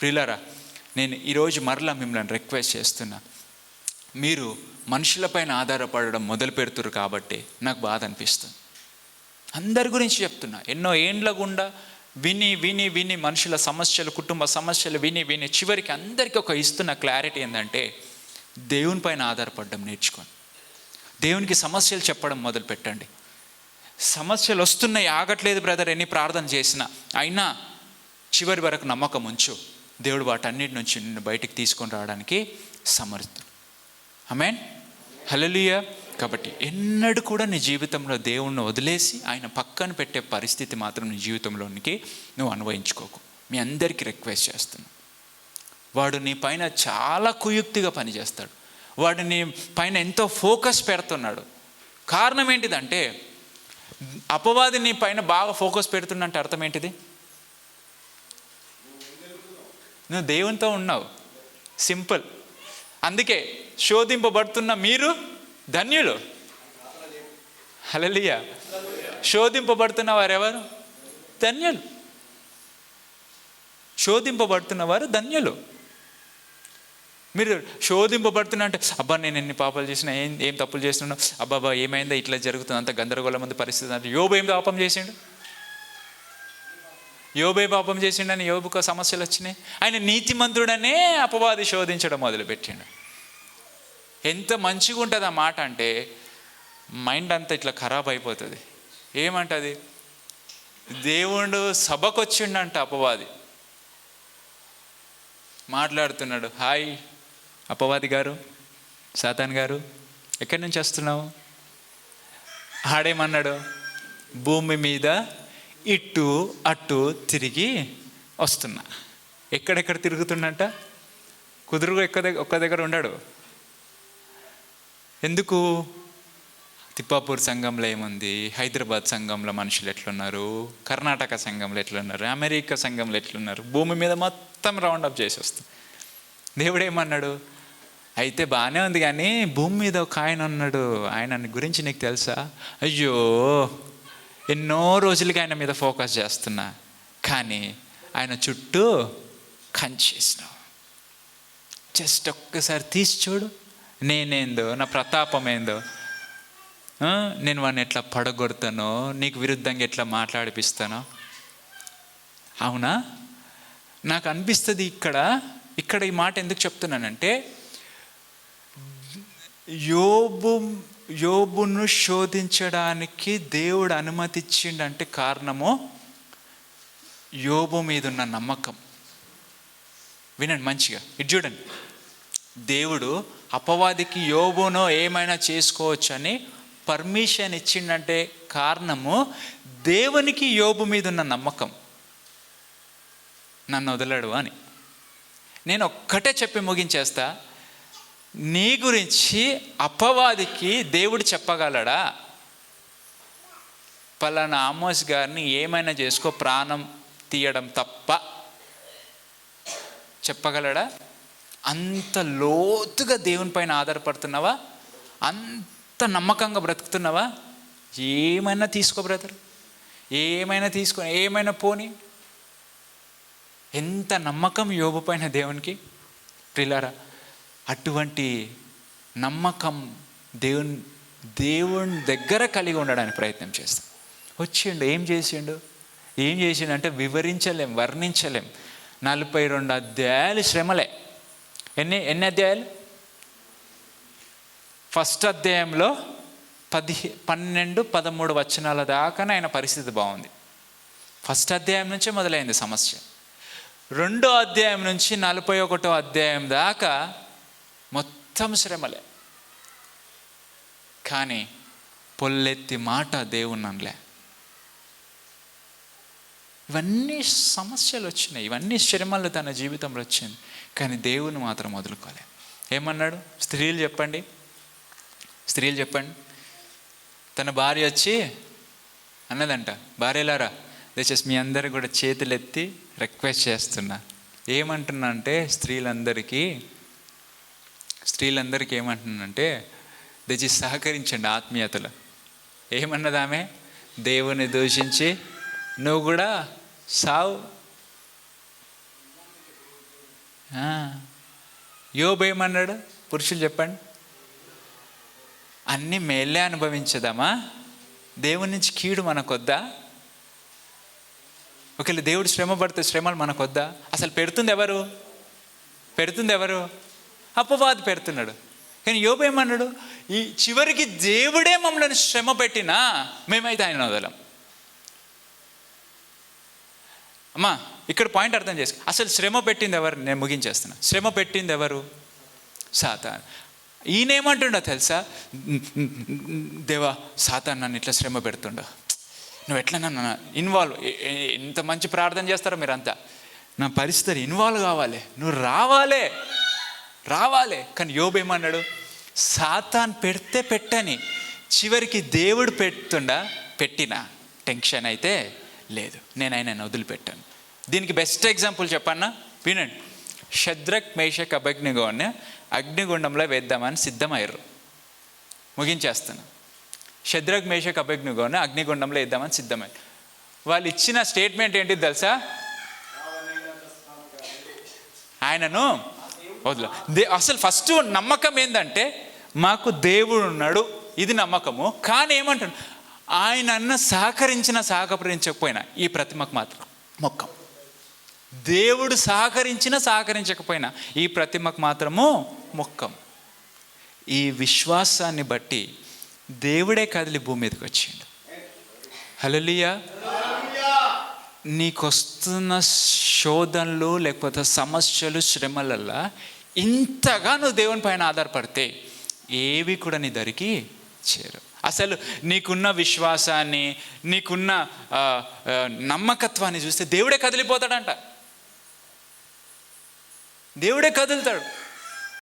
ప్రియులారా నేను ఈరోజు మరలా మిమ్మల్ని రిక్వెస్ట్ చేస్తున్నా. మీరు మనుషులపైన ఆధారపడడం మొదలు పెడుతురు కాబట్టి నాకు బాధ అనిపిస్తుంది. అందరి గురించి చెప్తున్నా. ఎన్నో ఏండ్ల గుండా విని విని విని మనుషుల సమస్యలు కుటుంబ సమస్యలు విని విని చివరికి అందరికీ ఒక ఇస్తున్న క్లారిటీ ఏంటంటే దేవుని పైన ఆధారపడడం నేర్చుకోండి. దేవునికి సమస్యలు చెప్పడం మొదలు పెట్టండి. సమస్యలు వస్తున్నాయి ఆగట్లేదు బ్రదర్ ఎన్ని ప్రార్థన చేసినా. అయినా చివరి వరకు నమ్మకం ఉంచు. దేవుడు వాటన్నిటి నుంచి నిన్ను బయటికి తీసుకొని రావడానికి సమర్థుడు. అమెన్ హలలియ కాబట్టి ఎన్నడూ కూడా నీ జీవితంలో దేవుణ్ణి వదిలేసి ఆయన పక్కన పెట్టే పరిస్థితి మాత్రం నీ జీవితంలోనికి నువ్వు అన్వయించుకోకు. మీ అందరికీ రిక్వెస్ట్ చేస్తున్నా. వాడు నీ పైన చాలా కుయుక్తిగా పనిచేస్తాడు. వాడు నీ పైన ఎంతో ఫోకస్ పెడుతున్నాడు. కారణం ఏంటిదంటే అపవాది నీ పైన బాగా ఫోకస్ పెడుతున్నంటే అర్థం ఏంటిది? నువ్వు దేవునితో ఉన్నావు. సింపుల్. అందుకే శోధింపబడుతున్న మీరు ధన్యులు. హలలియ శోధింపబడుతున్న వారు ఎవరు ధన్యులు. శోధింపబడుతున్న వారు ధన్యులు. మీరు శోధింపబడుతున్నా అంటే అబ్బా నేను ఎన్ని పాపాలు చేసినా ఏం ఏం తప్పులు చేస్తున్నాను అబ్బాబా ఏమైందో ఇట్లా జరుగుతుంది అంత గందరగోళం ఉంది పరిస్థితి అంటే యోబు ఏం పాపం చేసిండు? యోబే పాపం చేసిండని యోబుకు సమస్యలు వచ్చినాయి. ఆయన నీతిమంతుడనే అపవాది శోధించడం మొదలుపెట్టిండు. ఎంత మంచిగా ఉంటుంది ఆ మాట అంటే మైండ్ అంతా ఇట్లా ఖరాబ్ అయిపోతుంది. ఏమంటుంది? దేవుడు సభకు వచ్చిండంట అపవాది. మాట్లాడుతున్నాడు హాయ్ అపవాది గారు సాతాన్ గారు ఎక్కడి నుంచి వస్తున్నావు? ఆడేమన్నాడు భూమి మీద ఇటు అటు తిరిగి వస్తున్నా. ఎక్కడెక్కడ తిరుగుతున్నట కుదురుగా ఎక్క దగ్గర ఒక్క దగ్గర ఉన్నాడు ఎందుకు? తిప్పాపూర్ సంఘంలో ఏముంది? హైదరాబాద్ సంఘంలో మనుషులు ఎట్లున్నారు? కర్ణాటక సంఘంలో ఎట్లున్నారు? అమెరికా సంఘంలో ఎట్లున్నారు? భూమి మీద మొత్తం రౌండ్ అప్ చేసి వస్తుంది దేవుడు ఏమన్నాడు? అయితే బాగానే ఉంది కానీ భూమి మీద ఒక ఆయన ఉన్నాడు. ఆయన గురించి నీకు తెలుసా? అయ్యో ఎన్నో రోజులుగా ఆయన మీద ఫోకస్ చేస్తున్నా కానీ ఆయన చుట్టూ కంచేసినావు జస్ట్ ఒక్కసారి తీసి చూడు నేనేందో నా ప్రతాపం ఏందో. నేను వాడిని ఎట్లా పడగొడతానో నీకు విరుద్ధంగా ఎట్లా మాట్లాడిపిస్తానో. అవునా? నాకు అనిపిస్తుంది ఇక్కడ ఇక్కడ ఈ మాట ఎందుకు చెప్తున్నానంటే యోబు యోబును శోధించడానికి దేవుడు అనుమతిచ్చిండంటే కారణము యోబు మీద ఉన్న నమ్మకం. వినండి మంచిగా ఇటు చూడండి. దేవుడు అపవాదికి యోబునో ఏమైనా చేసుకోవచ్చని పర్మిషన్ ఇచ్చిండంటే కారణము దేవునికి యోబు మీద ఉన్న నమ్మకం. నన్ను వదలడు అని. నేను ఒక్కటే చెప్పి ముగించేస్తా. నీ గురించి అపవాదికి దేవుడు చెప్పగలడా? పలానా ఆమోస్ గారిని ఏమైనా చేసుకో ప్రాణం తీయడం తప్ప. చెప్పగలడా? అంత లోతుగా దేవుని పైన ఆధారపడుతున్నావా? అంత నమ్మకంగా బ్రతుకుతున్నావా? ఏమైనా తీసుకో బ్రదర్. ఏమైనా తీసుకో ఏమైనా పోని. ఎంత నమ్మకం యోగు పైన దేవునికి? ప్రిలారా అటువంటి నమ్మకం దేవుని దేవుని దగ్గర కలిగి ఉండడానికి ప్రయత్నం చేస్తాం. వచ్చిండు ఏం చేసిండు? ఏం చేసిండు అంటే వివరించలేం వర్ణించలేం. నలభై రెండు అధ్యాయాలు శ్రమలే. ఎన్ని ఎన్ని అధ్యాయాలు? ఫస్ట్ అధ్యాయంలో పది పన్నెండు పదమూడు వచనాల దాకానే ఆయన పరిస్థితి బాగుంది. ఫస్ట్ అధ్యాయం నుంచే మొదలైంది సమస్య. రెండో అధ్యాయం నుంచి నలభై ఒకటో అధ్యాయం దాకా మొత్తం శ్రమలే. కానీ పొల్లెత్తి మాట దేవుని అనలే ఇవన్నీ సమస్యలు వచ్చినాయి. ఇవన్నీ శ్రమలు తన జీవితంలో వచ్చింది. కానీ దేవుని మాత్రం వదులుకోలే. ఏమన్నాడు? స్త్రీలు చెప్పండి. స్త్రీలు చెప్పండి. తన భార్య వచ్చి అన్నదంట భార్యలారా దయచేసి మీ అందరు కూడా చేతులు ఎత్తి రిక్వెస్ట్ చేస్తున్నా. ఏమంటున్నా అంటే స్త్రీలందరికీ స్త్రీలందరికీ ఏమంటున్నానంటే దయచి సహకరించండి ఆత్మీయతలో. ఏమన్నదామె దేవుని దూషించి నువ్వు కూడా సావు. ఆ. యోబు ఏమన్నాడు? పురుషులు చెప్పండి. అన్నీ మేలే అనుభవించదామా దేవుని నుంచి కీడు మనకొద్దా? ఒకవేళ దేవుడు శ్రమ పడితే శ్రమలు మనకొద్దా? అసలు పెడుతుంది ఎవరు? పెడుతుంది ఎవరు? అపవాది పెడుతున్నాడు. కానీ యోబు ఏమన్నాడు? ఈ చివరికి దేవుడే మమ్మల్ని శ్రమ పెట్టినా మేమైతే ఆయన వదలం. అమ్మా ఇక్కడ పాయింట్ అర్థం చేసి అసలు శ్రమ పెట్టింది ఎవరు? నేను ముగించేస్తున్నా. శ్రమ పెట్టింది ఎవరు? సాతాన్. ఈయనేమంటుండో తెలుసా? దేవా సాతాన్ నన్ను ఇట్లా శ్రమ పెడుతుండో. నువ్వు ఎట్లా నన్ను ఇన్వాల్వ్ ఎంత మంచి ప్రార్థన చేస్తారో మీరంతా. నా పరిస్థితి ఇన్వాల్వ్ కావాలి. నువ్వు రావాలే. రావాలే. కానీ యోబు ఏమన్నాడు? సాతాన్ పెడితే పెట్టని చివరికి దేవుడు పెడుతుండా? పెట్టిన. టెన్షన్ అయితే లేదు. నేను ఆయన వదిలిపెట్టాను. దీనికి బెస్ట్ ఎగ్జాంపుల్ చెప్పన్నా? వినండి. షద్రక్ మేషక్ అభగ్నిగోని అగ్నిగుండంలో వేద్దామని సిద్ధమయ్యారు. ముగించేస్తాను. షద్రక్ మేషక్ అభగ్నిగోని అగ్నిగుండంలో వేద్దామని సిద్ధమయ్యారు. వాళ్ళు ఇచ్చిన స్టేట్మెంట్ ఏంటి తెలుసా? ఆయనను వదిలే. దే అసలు ఫస్ట్ నమ్మకం ఏంటంటే మాకు దేవుడు ఉన్నాడు ఇది నమ్మకము. కానీ ఏమంటాడు ఆయన అన్న సహకరించిన సహకరించకపోయినా ఈ ప్రతిమకు మాత్రం. మొక్కం. దేవుడు సహకరించిన సహకరించకపోయినా ఈ ప్రతిమకు మాత్రము మొక్కం. ఈ విశ్వాసాన్ని బట్టి దేవుడే కదిలి భూమి మీదకి వచ్చిండు. హలలియా నీకొస్తున్న శోధనలు లేకపోతే సమస్యలు శ్రమలల్లా ఇంతగా నువ్వు దేవుని పైన ఆధారపడితే ఏవి కూడా నీ దరికి చేరు అసలు నీకున్న విశ్వాసాన్ని నీకున్న నమ్మకత్వాన్ని చూస్తే దేవుడే కదిలిపోతాడంట. దేవుడే కదులుతాడు.